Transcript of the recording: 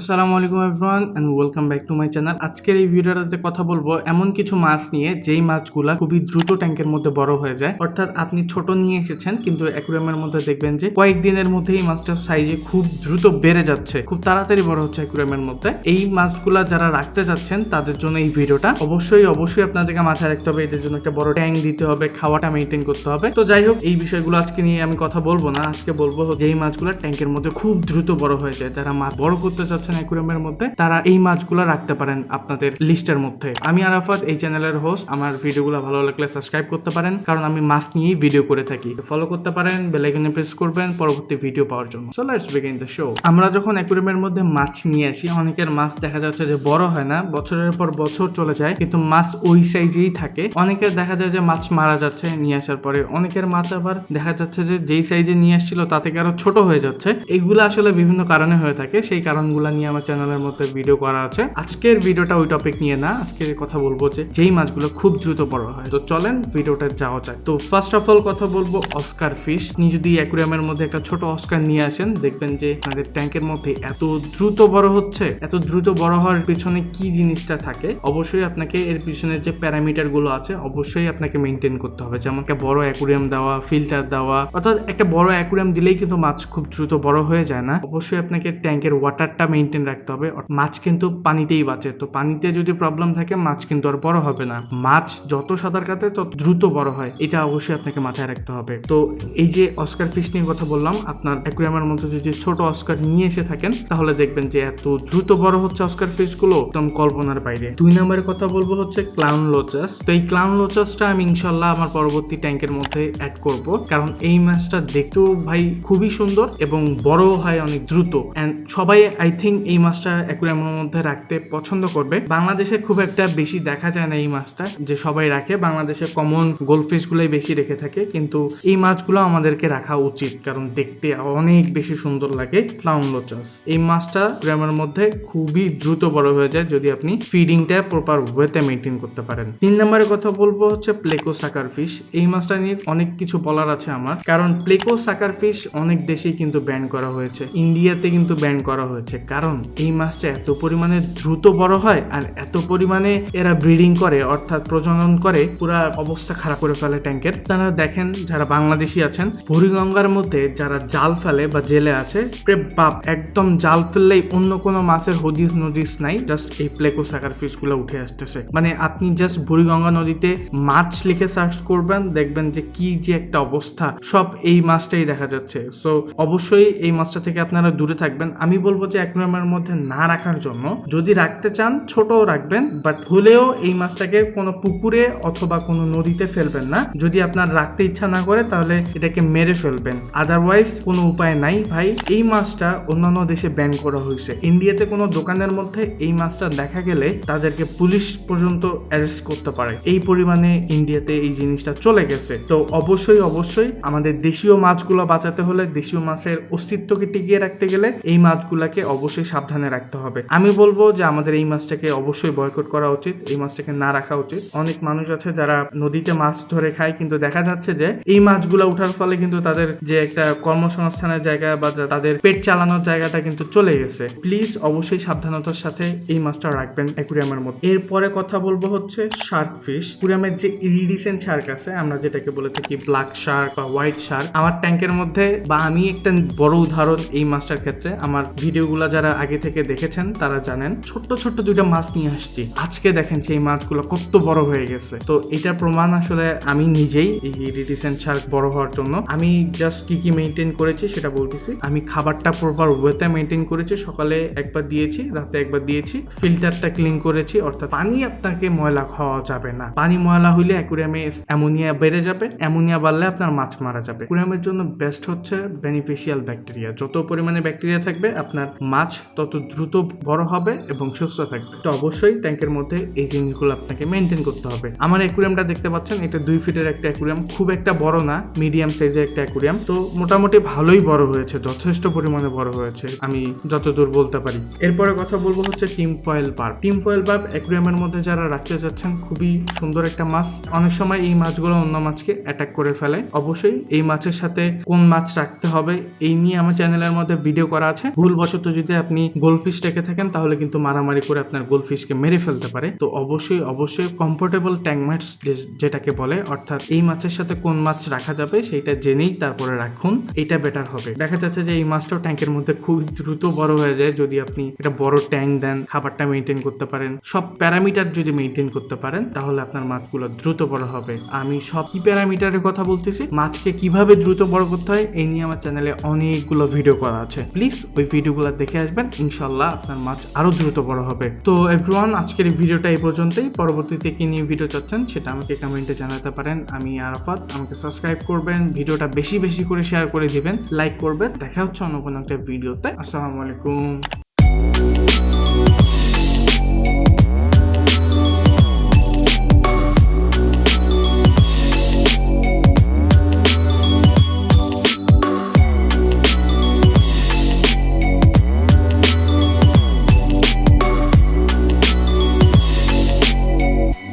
আসসালামু আলাইকুম everyone and welcome back to my channel আজকের এই ভিডিওটাতে কথা বলব এমন কিছু মাছ নিয়ে, যেই মাছগুলা খুবই দ্রুত ট্যাঙ্কের মধ্যে বড় হয়ে যায়। অর্থাৎ আপনি ছোট নিয়ে এসেছেন, কিন্তু অ্যাকুরিয়ামের মধ্যে দেখবেন যে কয়েকদিনের মধ্যে এই মাছটার সাইজে খুব দ্রুত বেড়ে যাচ্ছে। খুব তাড়াতাড়ি বড় হচ্ছে অ্যাকুরিয়ামের মধ্যে। এই মাছগুলা যারা রাখতে যাচ্ছেন, তাদের জন্য এই ভিডিওটা অবশ্যই অবশ্যই আপনাদেরকে মাথায় রাখতে হবে। এদের জন্য একটা বড় ট্যাঙ্ক দিতে হবে, খাওয়াটা মেনটেন করতে হবে। তো যাই হোক, এই বিষয়গুলো আজকে নিয়ে আমি কথা বলব না। আজকে বলব যেই মাছগুলো ট্যাঙ্কের মধ্যে খুব দ্রুত বড় হয়ে যায়। যারা মাছ বড় করতে চাচ্ছেন অ্যাকুরিয়ামের মধ্যে তারা এই মাছগুলো রাখতে পারেন আপনাদের লিস্টের মধ্যে। আমি আরাফাত, এই চ্যানেলের হোস্ট আমার ভিডিওগুলো ভালো লাগলে সাবস্ক্রাইব করতে পারেন, কারণ আমি মাছ নিয়েই ভিডিও করে থাকি। ফলো করতে পারেন বেল আইকনে প্রেস করবেন পরবর্তী ভিডিও পাওয়ার জন্য। So let's begin the show আমরা যখন অ্যাকুরিয়ামের মধ্যে মাছ নিয়ে আসি, অনেকের মাছ দেখা যাচ্ছে যে বড় হয় না, বছরের পর বছর চলে যায়, কিন্তু মাছ ওই সাইজেই থাকে। অনেকের দেখা যায় যে মাছ মারা যাচ্ছে নিয়ে আসার পরে, অনেকের মাছ আবার দেখা যাচ্ছে যে যেই সাইজে নিয়ে আসছিল তা থেকে আরও ছোট হয়ে যাচ্ছে। এগুলো আসলে বিভিন্ন কারণে হয়ে থাকে, সেই কারণগুলো নিয়ে আমার চ্যানেলের মধ্যে ভিডিও করা আছে। আজকের ভিডিওটা ওই টপিক নিয়ে না, আজকে কথা বলব যে যেই মাছগুলো খুব দ্রুত বড় হয়। তো চলেন ভিডিওটা যাওয়া যায় তো ফার্স্ট অফ অল কথা বলব অস্কার ফিশ আপনি যদি অ্যাকুরিয়ামের মধ্যে একটা ছোট অস্কার নিয়ে আসেন, দেখবেন যে আপনাদের ট্যাঙ্কের মধ্যে এত দ্রুত বড় হচ্ছে, এত দ্রুত বড় হওয়ার পিছনে কি জিনিসটা থাকে, অবশ্যই আপনাকে এর পিছনের যে প্যারামিটারগুলো আছে, অবশ্যই আপনাকে মেনটেন করতে হবে। যেমন একটা বড় অ্যাকুরিয়াম দেওয়া ফিল্টার দেওয়া, অর্থাৎ একটা বড় অ্যাকুরিয়াম দিলেই কিন্তু মাছ খুব দ্রুত বড় হয়ে যায় না। অবশ্যই আপনাকে ট্যাঙ্কের ওয়াটারটা মেনটেন রাখতে হবে। মাছ কিন্তু পানিতেই বাঁচে। তো পানিতে যদি প্রবলেম থাকে, মাছ কিন্তু আর বড় হবে না। মাছ যত সাঁতার কাটে, তত দ্রুত বড় হয়। এটা অবশ্যই আপনাকে মাথায় রাখতে হবে। তো এই যে অস্কার ফিশ নিয়ে কথা বললাম, আপনার অ্যাকুরিয়ামের মধ্যে যদি ছোট অস্কার নিয়ে এসে থাকেন, তাহলে দেখবেন যে এত দ্রুত বড় হচ্ছে অস্কার ফিশগুলো একদম কল্পনার বাইরে। দুই নম্বরে কথা বলব হচ্ছে ক্লাউন লোচাস তো এই ক্লাউন লোচাসটা আমি ইনশাল্লাহ আমার পরবর্তী ট্যাঙ্কের মধ্যে অ্যাড করব। কারণ এই মাছটা দেখতেও ভাই খুবই সুন্দর এবং বড় হয়, অনেক দ্রুত। অ্যান্ড সবাই আই থিঙ্ক এই মাছটা অ্যাকুরিয়ামের মধ্যে রাখতে পছন্দ করবে। বাংলাদেশে খুব একটা বেশি দেখা যায় না এই মাছটা, যে সবাই রাখে। বাংলাদেশে কমন গোল্ডফিশ গুলোই বেশি রেখে থাকে, কিন্তু এই মাছগুলো আমাদেরকে রাখা উচিত, কারণ দেখতে অনেক বেশি সুন্দর লাগে। ক্লাউন লোচাস এই মাছটা গ্রামের মধ্যে খুবই দ্রুত বড় হয়ে যায়, যদি আপনি ফিডিংটা প্রপার ওয়েতে মেনটেন করতে পারেন। তিন নম্বরের কথা বলব হচ্ছে প্লেকো সাকার ফিশ এই মাছটা নিয়ে অনেক কিছু বলার আছে আমার, কারণ প্লেকো সাকার ফিশ অনেক দেশেই কিন্তু ব্যান করা হয়েছে। ইন্ডিয়াতে কিন্তু ব্যান করা হয়েছে। কারণ এই মাছটা এত পরিমাণে দ্রুত বড় হয় আর এত পরিমাণে এরা ব্রিডিং করে, অর্থাৎ প্রজনন করে, পুরা অবস্থা খারাপ করে ফেলে ট্যাঙ্কের। তারা দেখেন, যারা বাংলাদেশি আছেন, বুড়িগঙ্গার মধ্যে যারা জাল ফেলে বা জেলে আছে বাপ, একদম জাল ফেললেই অন্য কোনো মাছের হদিস নদিস নাই জাস্ট এই প্লেকো সাকার ফিশগুলো উঠে আসতেছে। মানে আপনি জাস্ট বুড়িগঙ্গা নদীতে মাছ লিখে সার্চ করবেন, দেখবেন যে কি যে একটা অবস্থা। সব এই মাছটাই দেখা যাচ্ছে। সো অবশ্যই এই মাছটা থেকে আপনারা দূরে থাকবেন। আমি বলব যে অ্যাকুরিয়ামের মধ্যে না রাখার জন্য যদি রাখতে চান, ছোটও রাখবেন বাট হলেও এই মাছটাকে কোনো পুকুরে অথবা কোনো নদীতে ফেলবেন না। যদি আপনার রাখতে ইচ্ছা না করে, তাহলে এটাকে মেরে ফেলবেন। আদারওয়াইজ কোনো উপায় নাই। ভাই, এই মাছটা অন্যান্য দেশে ব্যান করা হয়েছে। ইন্ডিয়াতে কোনো দোকানের মধ্যে এই মাছটা দেখা গেলে তাদেরকে পুলিশ পর্যন্ত অ্যারেস্ট করতে পারে। এই পরিমাণে ইন্ডিয়াতে এই জিনিসটা চলে গেছে। তো অবশ্যই অবশ্যই আমাদের দেশীয় মাছগুলো বাঁচাতে হলে দেশীয় মাছের অস্তিত্বকে টিকিয়ে রাখতে গেলে এই মাছগুলোকে অবশ্যই সাবধানে রাখতে হবে। আমি বলব যে আমাদের এই মাছটাকে অবশ্যই বয়কট করা উচিত, এই মাছটাকে না রাখা উচিত। অনেক মানুষ আছে যারা নদীতে মাছ ধরে খায়, কিন্তু দেখা যাচ্ছে যে এই মাছগুলো উঠার ফলে কিন্তু তাদের যে একটা কর্মসংস্থানের জায়গা বা তাদের পেট চালানোর জায়গাটা কিন্তু চলে গেছে। প্লিজ অবশ্যই সাবধানতার সাথে এই মাছটা রাখবেন অ্যাকুরিয়ামের মধ্যে। এরপরে কথা বলব হচ্ছে শার্ক ফিশ অ্যাকুরিয়ামের যে ইরিডিসেন্ট শার্ক আছে, আমরা যেটাকে বলে থাকি ব্ল্যাক শার্ক বা হোয়াইট শার্ক আমার ট্যাঙ্কের মধ্যে বা আমি একটা বড় উদাহরণ এই মাছটার ক্ষেত্রে, আমার ভিডিওগুলো যারা আগে থেকে দেখেছেন, তারা জানেন, ছোট্ট ছোট্ট দুইটা মাছ নিয়ে আসছি। আজকে দেখেন সেই মাছগুলো কত বড় হয়ে গেছে। তো এটার প্রমাণ আসলে আমি নিজেই এই শার্ক বড় হওয়ার জন্য। আমি জাস্ট কি কি মেনটেন করেছি সেটা বলতেছি। আমি খাবারটা প্রপার ওয়েতে মেনটেন করেছি। সকালে একবার দিয়েছি, রাতে একবার দিয়েছি। ফিল্টারটা ক্লিন করেছি, অর্থাৎ পানি আপনাকে ময়লা খাওয়া যাবে না। পানি ময়লা হইলে অ্যাকুরিয়ামে অ্যামোনিয়া বেড়ে যাবে। অ্যামোনিয়া বাড়লে আপনার মাছ মারা যাবে। অ্যাকুরিয়ামের জন্য বেস্ট হচ্ছে বেনিফিশিয়াল ব্যাকটেরিয়া যত পরিমাণে ব্যাকটেরিয়া থাকবে, আপনার মাছ তত দ্রুত বড় হবে এবং সুস্থ থাকবে। তো অবশ্যই ট্যাঙ্কের মধ্যে এই জিনিসগুলো আপনাকে মেনটেন করতে হবে। আমার অ্যাকুরিয়ামটা দেখতে পাচ্ছেন, এটা দুই ফিটের একটা অ্যাকুরিয়াম খুব একটা বড় না মিডিয়াম সাইজের একটা অ্যাকুরিয়াম তো মোটামুটি ভালোই বড় হয়েছে, যথেষ্ট পরিমাণে বড় হয়েছে, আমি যতদূর বলতে পারি। এরপরে কথা বলব হচ্ছে tin foil barb tin foil barb অ্যাকুরিয়ামের মধ্যে যারা রাখতে যাচ্ছেন, খুবই সুন্দর একটা মাছ। অনেক সময় এই মাছগুলো অন্য মাছকে অ্যাটাক করে ফেলে। অবশ্যই এই মাছের সাথে কোন মাছ রাখতে হবে, এই নিয়ে আমার চ্যানেলের মধ্যে ভিডিও করা আছে। ভুলবশত যদি আপনি গোলফিশ রেখে থাকেন, তাহলে কিন্তু মারামারি করে আপনার গোলফিশকে মেরে ফেলতে পারে। তো অবশ্যই অবশ্যই কমফোর্টেবল ট্যাঙ্ক ম্যাটস যেটাকে বলে, অর্থাৎ এই মাছের সাথে কোন মাছ রাখা যাবে সেটা জেনেই তারপরে রাখুন, এটা বেটার হবে। দেখা যাচ্ছে যে এই মাছটাও ট্যাঙ্কের মধ্যে খুব দ্রুত বড় হয়ে যায়, যদি আপনি একটা বড় ট্যাঙ্ক দেন, খাবারটা মেনটেন করতে পারেন। সব প্যারামিটার যদি মেনটেন করতে পারেন, তাহলে আপনার মাছগুলো দ্রুত বড় হবে। আমি সব কি প্যারামিটারের কথা বলতেছি, মাছকে কীভাবে দ্রুত বড় করতে হয়, এই নিয়ে আমার চ্যানেলে অনেকগুলো ভিডিও করা আছে। প্লিজ ওই ভিডিওগুলো দেখে আসবেন ইনশাল্লাহ আপনার মাছ আরও দ্রুত বড় হবে। তো এভরিওয়ান আজকের ভিডিওটা এই পর্যন্তই। পরবর্তীতে কি নিয়ে ভিডিও চাচ্ছেন সেটা আমাকে কমেন্টে জানাতে পারেন। আমি আরাফাত, আমাকে সাবস্ক্রাইব করবেন, ভিডিওটা বেশি বেশি করে শেয়ার করে দিবেন লাইক করবেন। দেখা হচ্ছে অন্য কোনো একটা ভিডিওতে আসসালামু আলাইকুম।